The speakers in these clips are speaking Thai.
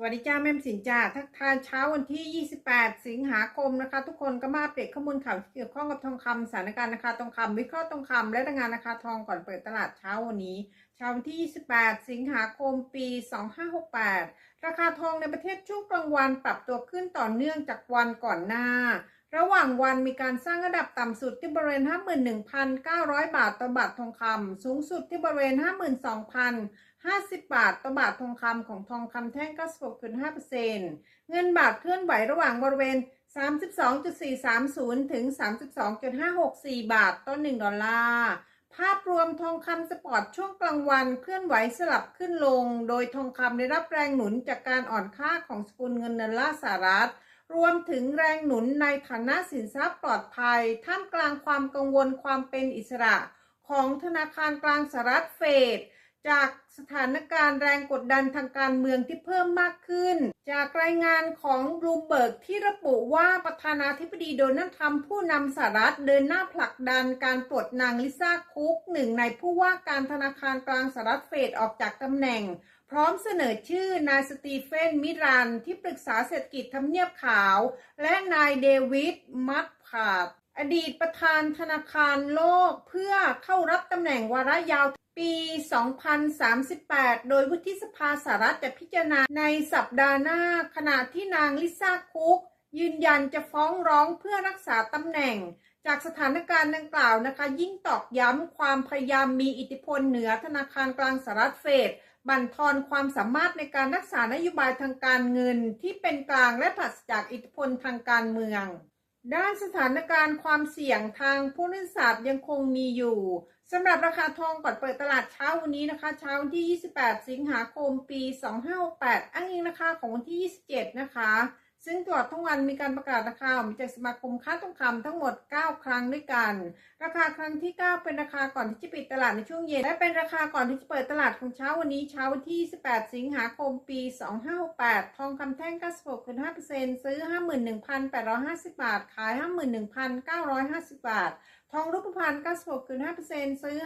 สวัสดีจ้าแม่มสินจ้าทักทายเช้าวันที่ 28 สิงหาคมนะคะ ทุกคนก็มาเปรตข้อมูลข่าวเกี่ยวข้องกับทองคำสถานการณ์ราคาทองคำวิเคราะห์ทองคำและรายงานราคาทองก่อนเปิดตลาดเช้าวันนี้ เช้าวันที่ 28 สิงหาคมปี 2568 ราคาทองในประเทศช่วงกลางวันปรับตัวขึ้นต่อเนื่องจากวันก่อนหน้า ระหว่างวันมีการสร้างระดับต่ำสุดที่บริเวณ 51,900 บาทต่อบาททองคำสูงสุดที่บริเวณ 52,000 50 บาทต่อบาททองคำของทองคำแท่ง 96.5%เงินบาทเคลื่อนไหวระหว่างบริเวณ 32.430 ถึง 32.564 บาทต่อ 1 ดอลลาร์ภาพรวมทองคำสปอร์ตช่วงกลางวันเคลื่อนไหวสลับขึ้นลง โดยทองคำได้รับแรงหนุนจากการอ่อนค่าของสกุลเงินดอลลาร์สหรัฐ รวมถึงแรงหนุนในฐานะสินทรัพย์ปลอดภัย ท่ามกลางความกังวลความเป็นอิสระ ของธนาคารกลางสหรัฐเฟดจากสถานการณ์แรงกดดันทางการเมืองที่เพิ่มมากขึ้น จากรายงานของบลูเบิร์กที่ระบุว่าประธานาธิบดีโดนัลด์ทรัมป์ผู้นำสหรัฐเดินหน้าผลักดันการปลดนางลิซ่าคุกหนึ่งในผู้ว่าการธนาคารกลางสหรัฐเฟดออกจากตำแหน่ง พร้อมเสนอชื่อนายสตีเฟนมิรันที่ปรึกษาเศรษฐกิจทำเนียบขาว และนายเดวิดมัตพาดอดีตประธานธนาคารโลกเพื่อเข้ารับตำแหน่งวาระยาวปี 2038 โดยวุฒิสภาสหรัฐจะพิจารณาในสัปดาห์หน้า ขณะที่นางลิซ่าคุก ยืนยันจะฟ้องร้องเพื่อรักษาตำแหน่ง จากสถานการณ์ดังกล่าวนะคะ ยิ่งตอกย้ำความพยายามมีอิทธิพลเหนือธนาคารกลางสหรัฐเฟด บั่นทอนความสามารถในการรักษานโยบายทางการเงินที่เป็นกลางและปราศจากอิทธิพลทางการเมือง ด้านสถานการณ์ความเสี่ยงทางผู้นิศาสตร์ยังคงมีอยู่สำหรับราคาทองก่อนเปิดตลาดเช้าวันนี้นะคะ เช้าวันที่ 28 สิงหาคมปี 2568 อ้างอิงราคาของวันที่ 27 นะคะ ซึ่งตลอดทั้งวันมีการประกาศราคาออกมาจากสมาคมค้าทองคำทั้งหมด 9 ครั้งด้วยกัน ราคาครั้งที่ 9 เป็นราคาก่อนที่จะปิดตลาดในช่วงเย็น และเป็นราคาก่อนที่จะเปิดตลาดของเช้าวันนี้เช้าวันที่ 18 สิงหาคม ปี 2568 ทองคำแท่ง 96.5%ซื้อ 51,850 บาท ขาย 51,950 บาท ทองรูปพรรณ96.5%ซื้อ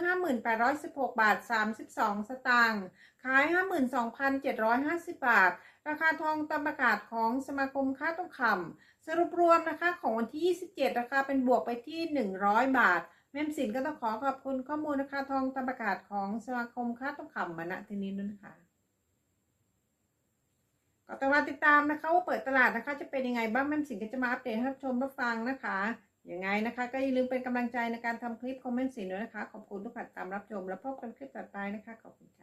5816 บาท 32 สตางค์ขาย 52,750 บาท ราคาทองตามประกาศของสมาคมค้าทองคำสรุปรวมนะคะของวันที่ 27 ราคาเป็นบวกไปที่ 100 บาท แม่มสินก็ต้องขอขอบคุณข้อมูลราคาทองตามประกาศของสมาคมค้าทองคำมาณที่นี้ด้วยนะคะก็ต้องมาติดตามนะคะว่าเปิดตลาดนะคะจะเป็นยังไงบ้างแม่มสินก็จะมาอัปเดตให้รับชมรับฟังนะคะ ยังไงนะคะ ก็อย่าลืมเป็นกำลังใจในการทำคลิปคอมเมนต์สินด้วยนะคะ ขอบคุณทุกท่านตามรับชม แล้วพบกันคลิปต่อไปนะคะ ขอบคุณค่ะ